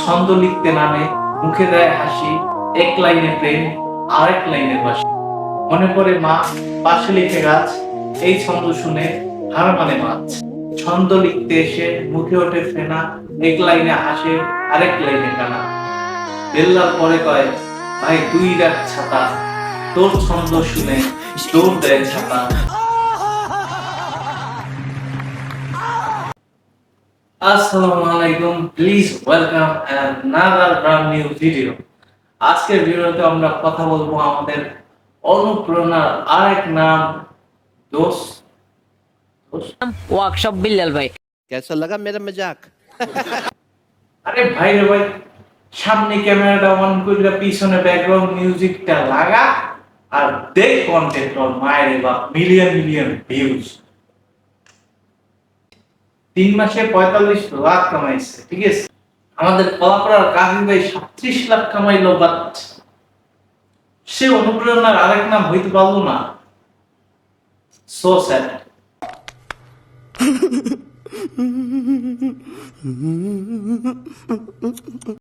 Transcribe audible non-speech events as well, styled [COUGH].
ছন্দ লিখতে নামে, মুখে দেয় হাসি, এক লাইনে প্রেম, আরেক লাইনে বাসি। মনে পড়ে মা, পাশে লিখে গাছ, এই ছন্দ শুনে হার মানে মাছ। ছন্দ লিখতে এসে মুখে ওঠে ফেনা, এক লাইনে হাসে, আরেক লাইনে কানা বেল্লার পরে কয়, ভাই, তুই রাখ ছাতা, তোর ছন্দ শুনে দৌড় দেয় ছাতা। আসসালামু আলাইকুম please welcome another brand new আজকের ভিডিওতে আমরা কথা বলব আমাদের অনুপ্রেরণার আরেক নাম দোষ ওয়ার্কশপ বিল্লাল ভাই। কেসা লাগা মেরা মজাক আরে ভাই রে ভাই সামনে ক্যামেরাটা অন করে পিছনে ব্যাকগ্রাউন্ড মিউজিকটা লাগা আর দেখ কন্টেন্ট মায়ের বা মিলিয়ন মিলিয়ন ভিউজ তিন মাসে পঁয়তাল্লিশ লাখ কামাইছে, ঠিক আছে? আমাদের কলাপাড়ার কাহিন ভাই সাত্রিশ লাখ কামাইলো বাট সে অনুপ্রেরণার আরেক নাম হইতে পারল না সো স্যাড [LAUGHS]